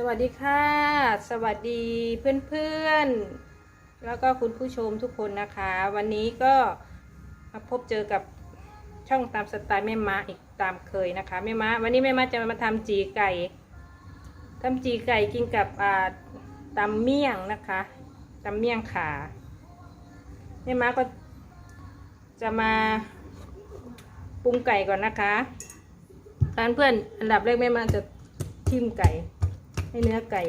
สวัสดีค่ะ สวัสดีเพื่อนๆ แล้วก็คุณผู้ชมทุกคนนะคะ วันนี้ก็มาพบเจอกับช่องตามสไตล์แม่ม้าอีกตามเคยนะคะแม่ม้าวันนี้แม่ม้าจะมาทำจีไก่ทำจีไก่กินกับอ่าตำเมี่ยงนะคะตำเมี่ยงขาแม่ม้าก็จะมาปรุงไก่ก่อนนะคะเพื่อนๆอันดับแรกแม่ม้าจะทิ่มไก่ ให้เนื้อไก่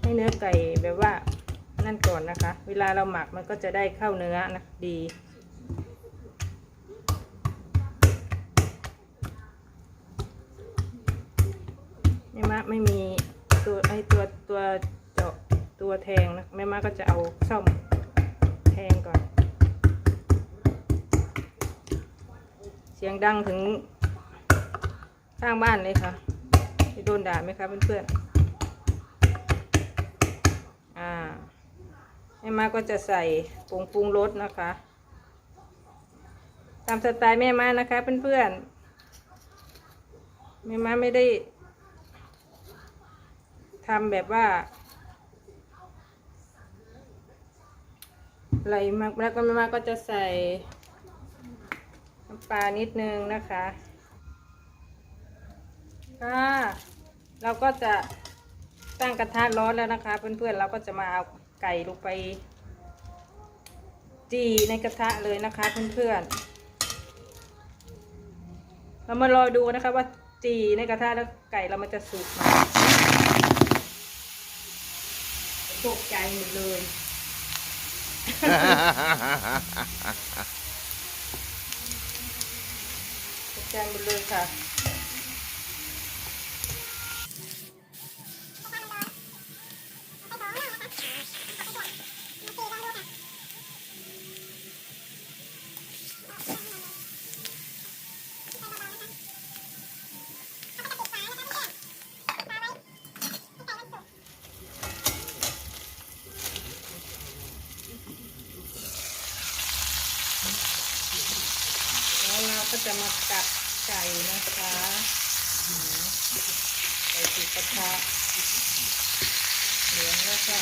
ให้เนื้อไก่แบบว่านั่นก่อนนะคะ เวลาเราหมักมันก็จะได้เข้าเนื้อนะดี แม่มะไม่มีตัวไอตัวตัวเจาะตัวแทงนะแม่มะก็จะเอาซ่อมแทงก่อน เสียงดังถึงข้างบ้านเลยค่ะ จะโดนด่าไหมคะเพื่อนๆ อ่าแม่มาก็จะใส่ผงปรุงรสนะคะ ตามสไตล์แม่มานะคะเพื่อนๆ แม่มาไม่ได้ทำแบบว่าอะไรมากแล้วก็แม่มาก็จะใส่น้ำปลานิดนึงนะคะ ค่ะ เราก็จะตั้งกระทะร้อนแล้วนะคะ เพื่อนๆเราก็จะมาเอาไก่ลงไป จีในกระทะเลยนะคะเพื่อนๆเรามารอดูนะคะว่าจีในกระทะแล้วไก่เรามันจะสุกไหมตกใจหมดเลย ตกใจหมดเลยค่ะ แล้วเรา ก็จะมากัดไก่นะคะอืมไก่ติดกระทะเหลืองแล้วก็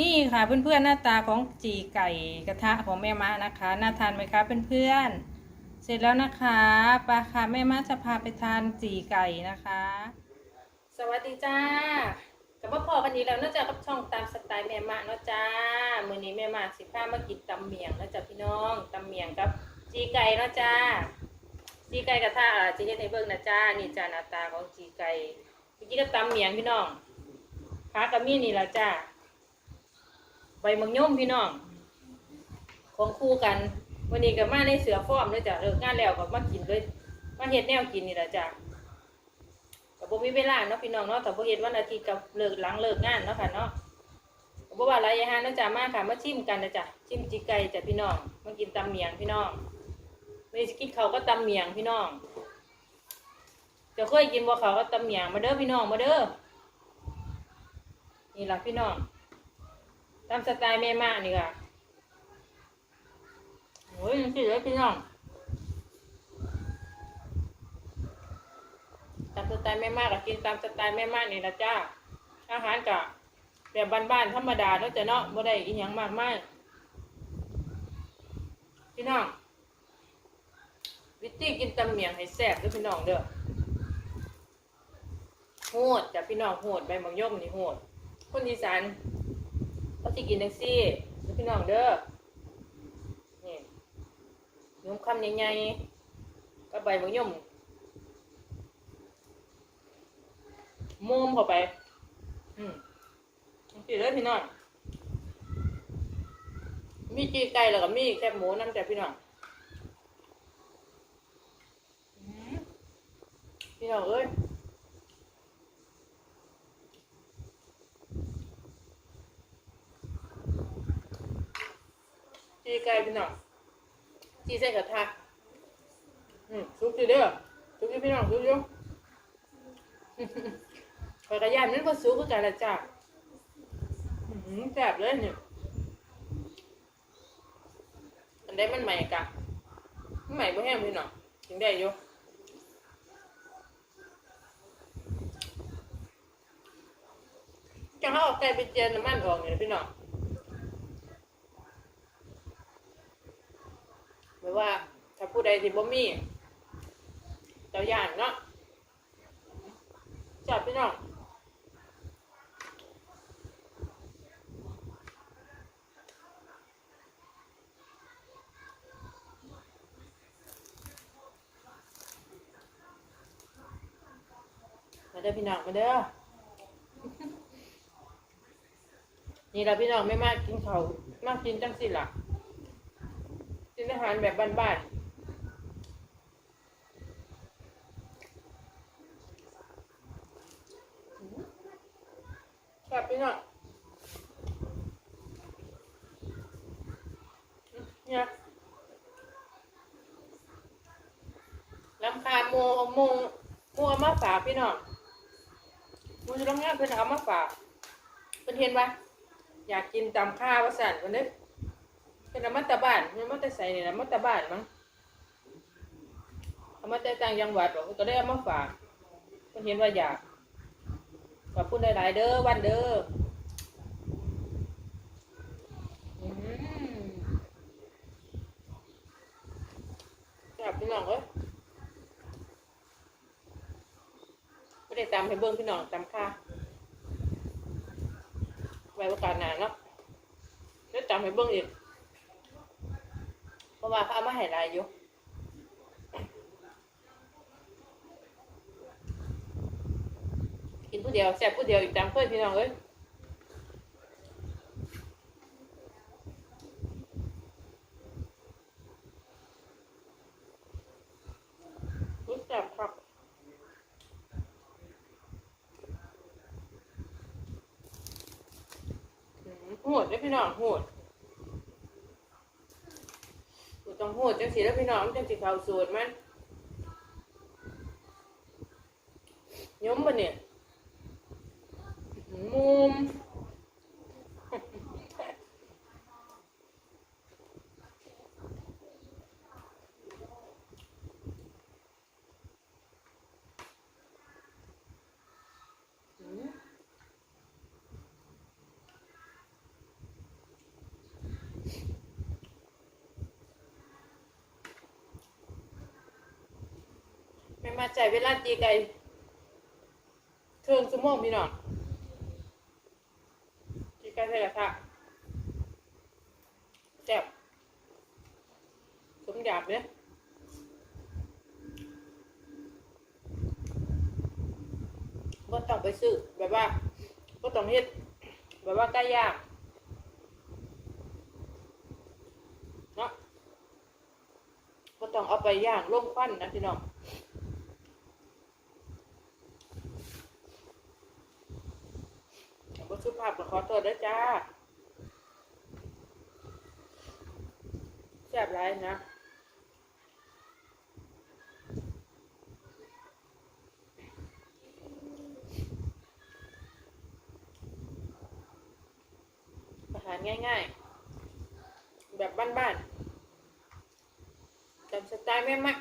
นี่ค่ะเพื่อนๆหน้าตาของจีไก่กระทะของแม่มะนะคะน่าทานไหมคะเพื่อนๆเสร็จแล้วนะคะปลาค่ะแม่มาจะพาไปทานจีไก่นะคะ สวัสดีจ้ากับพ่อพอกันนี้แล้วนอกจากกับช่องตามสไตล์แม่มาเนาะจ้ามื้อนี้แม่มาสิพามากินตำเมียงนะจ้าพี่น้องตำเมียงกับจีไก่เนาะจ้าจีไก่กระทะอะจีเฮ็ดให้เบิ่งนะจ้านี่จ้าหน้าตาของจีไก่เมื่อกี้ก็ตำเมียงพี่น้องขากับมีนี่ละจ้าใบมังยมพี่น้อง ของคู่กัน วันนี้ก็มาในเสือฟอมเลยจ้ะเลิกงานแล้วก็มากินเลยมาเฮ็ดแนวกินนี่แหละจ้ะ ก็บ่มีเวลาเนาะพี่น้องเนาะแต่บ่เฮ็ดวันอาทิตย์กับเลิกหลังเลิกงานเนาะค่ะเนาะก็บ่ว่าหลายอย่างเนาะจ้ะมาค่ะมาชิมกันนะจ้ะชิมจิไก่จ้ะพี่น้องมากินตำเมียงพี่น้องไม่ได้กินเขาก็ตำเมียงพี่น้องจะเคยกินบ่เขาก็ตำเมียงมาเด้อพี่น้องมาเด้อนี่ล่ะพี่น้องตามสไตล์แม่มานี่ค่ะโอ้ยยังสิเลยพี่น้องตามส ไตล์แม่มากกับกินตามสไตล์แม่มากนี่นะจ้า อาหารกะแบบบ้านๆธรรมดาแล้วจะเนาะบ่ได้อีหยังมากมายพี่น้อง วิธีกินตำเมียงให้แซ่บด้วยพี่น้องเด้อโหดจ้ะพี่น้องโหดใบบางยมนี่โหด คนอีสานเขาสิกินจังซี่ด้อพี่น้องเด้อนี่ยมคำใหญ่ๆก็ใบมะยม มุมเข้าไป อืมสิเลยพี่น้องมีจีไก่แล้วก็มีแคบหมูน้ำแต่พี่น้องอืมพี่น้องเอ้ยจีไก่พี่น้องจีใส่กระทะอืมซุปจีเด้อซุปจีพี่น้องซุปอ คอยกระยานมันก็ซุปคือกันละจ้ะอืมหืมแซ่บเลยเนี่ยอันใดมันใหม่กะมันใหม่บ่แห้งพี่น้องถึงได้อยู่จะเขาเอาไก่ไปเจียนน้ำมันออกเนี่ยพี่น้องไม่ว่าถ้าผู้ใดที่บ่มีเจ้าย่านเนาะจับพี่น้อง เด้อพี่น้องมาเด้อ นี่ละพี่น้องไม่มากกินเขามากกินจังสิล่ะกินอาหารแบบบ้านๆครับพี่น้องเนี่ยลำคาโมโมโมเอามาฝากพี่น้อง มจะต้องงานเพื่อนเอามาฝากเพื่อนเห็นปะอยากกินตำข้าวว่าสั่นวันนี้เป็นเอามาแตาบ้านมันมาแต่ใส่เนี่ยนะมาแตาบ้านมั้งเอามาแต่ต่างจังหวัดหรอกก็ได้เอามาฝากเพื่อนเห็นว่าอยากขอบคุณหลายๆเด้อวันเด้ออืมจับพี่น้องเอ้ย ไม่ได้ตามให้เบิ้งพี่น้องตามค่าไว้โอกาสหน้าเนาะได้ตามให้เบิ้งอีกเพราะว่าเขาเอามาให้หลายอยู่กินผู้เดียวแซ่บผู้เดียวอีกตามเพื่อนพี่น้องเอ้ยรู้จักครับ อืมโห ดได้พี่น้องโหดกูต้องโหดจังสีแล้วพี่น้องมันจังสีเขาสูตรมันย้มปะเนี่ยมุมอืม ไมาใจเวลาตีไก่เครื่องสมองพี่น้องตีไก่ใส่กระทะแซ่บสมอยากเนี่ยก็ต้องไปซื้อแบบว่าก็ต้องเฮ็ดแบบว่าไก่ย่างเนาะก็ต้องเอาไปย่างร่วมควันนะพี่น้อง ก็ขอโทษด้วยจ้าแซ่บไรนะอาหารง่ายๆ แบบบ้านๆตามสไตล์แม่มัก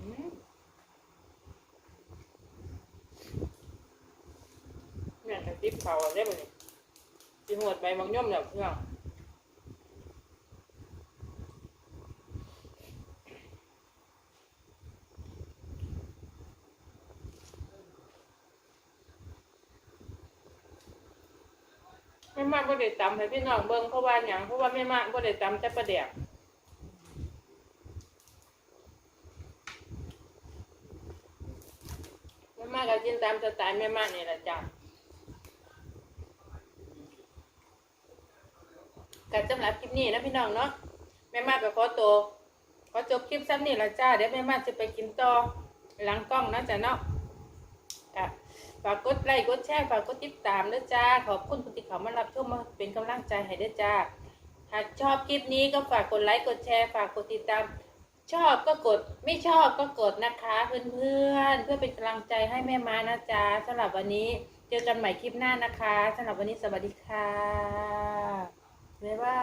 อืมแม่งกระ ติบเขาได้บ่เนี่ยสิหวดใบมังย่อมแล้วเพื่อนแม่มากบ่ได้ตำให้พี่น้องเบิ่งเพราะว่าหยังเพราะว่าแม่มากบ่ได้ตำแต่ประเดี๋ยวแม่มากก็กินตามสไตล์แม่มากนี่แหละจ้ะ กัสำหรับคลิปนี้นะพี่น้องเนาะแม่มากก็ขอตัวขอจบคลิปซ้ำนี่ละจ้าเดี๋ยวแม่มาจะไปกินต่อหลังกล้องนะจ้ะเนาะค่ะฝากกดไลค์กดแชร์ฝากกดติดตามด้วยจ้า ขอบคุณผู้ที่เขามารับชมมาเป็นกำลังใจให้ด้วยจ้าหากชอบคลิปนี้ก็ฝากกดไลค์กดแชร์ฝากกดติดตาม ชอบก็กดไม่ชอบก็กดนะคะเพื่อนๆเพื่อเป็นกำลังใจให้แม่มานะจ๊ะสำหรับวันนี้เจอกันใหม่คลิปหน้านะคะสำหรับวันนี้สวัสดีค่ะ บ๊ายบา